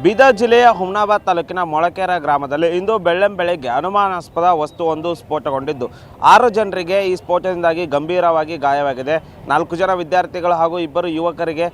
ಬೀದರ್ ಜಿಲ್ಲೆಯ ಹುಮ್ನಾಬಾದ್ ತಾಲೂಕಿನ ಮೊಳಕೆರ ಗ್ರಾಮದಲ್ಲಿ ಇಂದು ಬೆಳ್ಳಂ ಬೆಳಗ್ಗೆ ಅನುಮಾನಾಸ್ಪದ ವಸ್ತುವೊಂದು ಸ್ಫೋಟಗೊಂಡಿದ್ದು. ಆರು ಜನರಿಗೆ ಈ ಸ್ಫೋಟದಿಂದಾಗಿ ಗಂಭೀರವಾಗಿ ಗಾಯವಾಗಿದೆ. ನಾಲ್ಕು ಜನ ವಿದ್ಯಾರ್ಥಿಗಳು ಹಾಗೂ ಇಬ್ಬರು ಯುವಕರಿಗೆ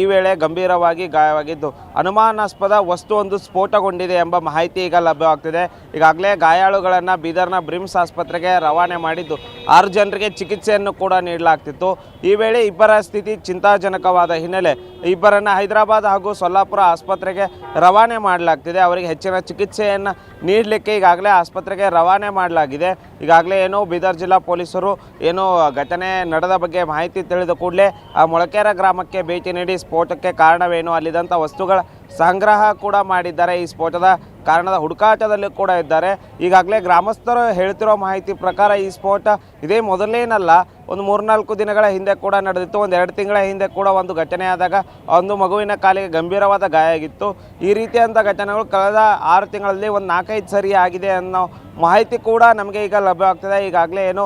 ಈ ವೇಳೆ ಗಂಭೀರವಾಗಿ ಗಾಯವಾಗಿದ್ದು. ಅನುಮಾನಾಸ್ಪದ ವಸ್ತುವೊಂದು ಸ್ಫೋಟಗೊಂಡಿದೆ ಎಂಬ ಮಾಹಿತಿ ಈಗ ಲಭ್ಯವಾಗ್ತಿದೆ. ಈಗಾಗಲೇ ಗಾಯಾಳುಗಳನ್ನು ಬೀದರ್ನ ಬ್ರಿಮ್ಸ್ ಆಸ್ಪತ್ರೆಗೆ ರವಾನೆ ಮಾಡಿದ್ದು. ಆರು ಜನರಿಗೆ ಚಿಕಿತ್ಸೆಯನ್ನು ಕೂಡ ನೀಡಲಾಗ್ತಿತ್ತು. ಈ ವೇಳೆ ಇಬ್ಬರ ಸ್ಥಿತಿ ಚಿಂತಾಜನಕವಾದ ಹಿನ್ನೆಲೆ ಇಬ್ಬರನ್ನು ಹೈದರಾಬಾದ್ ಹಾಗೂ ಸೊಲ್ಲಾಪುರ ಆಸ್ಪತ್ರೆಗೆ ರವಾನೆ ಮಾಡಲಾಗ್ತಿದೆ. ಅವರಿಗೆ ಹೆಚ್ಚಿನ ಚಿಕಿತ್ಸೆಯನ್ನು ನೀಡಲಿಕ್ಕೆ ಈಗಾಗಲೇ ಆಸ್ಪತ್ರೆಗೆ ರವಾನೆ ಮಾಡಲಾಗಿದೆ. ಈಗಾಗಲೇ ಏನು ಬೀದರ್ ಜಿಲ್ಲಾ ಪೊಲೀಸರು ಏನು ಘಟನೆ ನಡೆದ ಬಗ್ಗೆ ಮಾಹಿತಿ ತಿಳಿದ ಕೂಡಲೇ ಆ ಮೊಳಕೆರ ಗ್ರಾಮಕ್ಕೆ ಭೇಟಿ ನೀಡಿ ಸ್ಫೋಟಕ್ಕೆ ಕಾರಣವೇನು, ಅಲ್ಲಿದ್ದಂಥ ವಸ್ತುಗಳ ಸಂಗ್ರಹ ಕೂಡ ಮಾಡಿದ್ದಾರೆ. ಈ ಸ್ಫೋಟದ ಕಾರಣದ ಹುಡುಕಾಟದಲ್ಲಿ ಕೂಡ ಇದ್ದಾರೆ. ಈಗಾಗಲೇ ಗ್ರಾಮಸ್ಥರು ಹೇಳ್ತಿರೋ ಮಾಹಿತಿ ಪ್ರಕಾರ ಈ ಸ್ಫೋಟ ಇದೇ ಮೊದಲೇನಲ್ಲ, ಒಂದು ಮೂರ್ನಾಲ್ಕು ದಿನಗಳ ಹಿಂದೆ ಕೂಡ ನಡೆದಿತ್ತು. ಒಂದು ಎರಡು ತಿಂಗಳ ಹಿಂದೆ ಕೂಡ ಒಂದು ಘಟನೆ ಆದಾಗ ಒಂದು ಮಗುವಿನ ಕಾಲಿಗೆ ಗಂಭೀರವಾದ ಗಾಯ ಆಗಿತ್ತು. ಈ ರೀತಿಯಾದಂಥ ಘಟನೆಗಳು ಕಳೆದ ಆರು ತಿಂಗಳಲ್ಲಿ ಒಂದು ನಾಲ್ಕೈದು ಸರಿ ಆಗಿದೆ ಅನ್ನೋ ಮಾಹಿತಿ ಕೂಡ ನಮಗೆ ಈಗ ಲಭ್ಯವಾಗ್ತದೆ ಈಗಾಗಲೇ ಏನು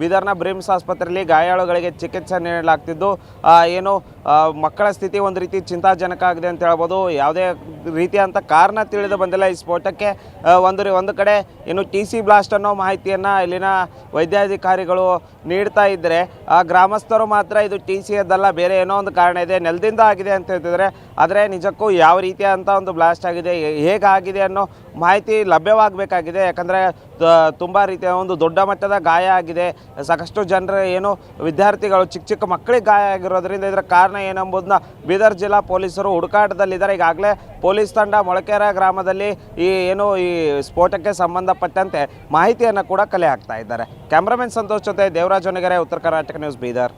ಬೀದರ್ನ ಬ್ರಿಮ್ಸ್ ಆಸ್ಪತ್ರೆಯಲ್ಲಿ ಗಾಯಾಳುಗಳಿಗೆ ಚಿಕಿತ್ಸೆ ನೀಡಲಾಗ್ತಿದ್ದು. ಏನು ಮಕ್ಕಳ ಸ್ಥಿತಿ ಒಂದು ರೀತಿ ಚಿಂತಾಜನಕ ಆಗಿದೆ ಅಂತ ಹೇಳ್ಬೋದು. ಯಾವುದೇ ರೀತಿಯಂಥ ಕಾರಣ ತಿಳಿದು ಬಂದಿಲ್ಲ ಈ ಸ್ಫೋಟಕ್ಕೆ. ಒಂದು ಒಂದು ಕಡೆ ಏನು ಟಿ ಸಿ ಬ್ಲಾಸ್ಟ್ ಅನ್ನೋ ಮಾಹಿತಿಯನ್ನು ಇಲ್ಲಿನ ವೈದ್ಯಾಧಿಕಾರಿಗಳು ನೀಡ್ತಾ ಇದ್ದರೆ ಆ, ಗ್ರಾಮಸ್ಥರು ಮಾತ್ರ ಇದು ಟಿ ಸಿ ಅದಲ್ಲ ಬೇರೆ ಏನೋ ಒಂದು ಕಾರಣ ಇದೆ, ನೆಲದಿಂದ ಆಗಿದೆ ಅಂತ ಹೇಳ್ತಿದ್ರೆ. ಆದರೆ ನಿಜಕ್ಕೂ ಯಾವ ರೀತಿಯಾದಂಥ ಒಂದು ಬ್ಲಾಸ್ಟ್ ಆಗಿದೆ ಹೇಗಾಗಿದೆ ಅನ್ನೋ ಮಾಹಿತಿ ಲಭ್ಯವಾಗಬೇಕಾಗಿದೆ. ಯಾಕಂದರೆ ತುಂಬ ರೀತಿಯ ಒಂದು ದೊಡ್ಡ ಮಟ್ಟದ ಗಾಯ ಆಗಿದೆ. ಸಾಕಷ್ಟು ಜನರ ಏನು ವಿದ್ಯಾರ್ಥಿಗಳು ಚಿಕ್ಕ ಚಿಕ್ಕ ಮಕ್ಕಳಿಗೆ ಗಾಯ ಆಗಿರೋದ್ರಿಂದ ಇದರ ಕಾರಣ ಏನೆಂಬುದನ್ನ ಬೀದರ್ ಜಿಲ್ಲಾ ಪೊಲೀಸರು ಹುಡುಕಾಟದಲ್ಲಿದ್ದಾರೆ. ಈಗಾಗಲೇ ಪೊಲೀಸ್ ತಂಡ ಮೊಳಕೆರೆ ಗ್ರಾಮದಲ್ಲಿ ಈ ಏನು ಈ ಸ್ಫೋಟಕ್ಕೆ ಸಂಬಂಧಪಟ್ಟಂತೆ ಮಾಹಿತಿಯನ್ನು ಕೂಡ ಕಲೆ ಹಾಕ್ತಾ ಇದ್ದಾರೆ. ಕ್ಯಾಮ್ರಾಮನ್ ಸಂತೋಷ್ ಜೊತೆ ದೇವರಾಜ್ ಉತ್ತರ ಕರ್ನಾಟಕ ನ್ಯೂಸ್, ಬೀದರ್.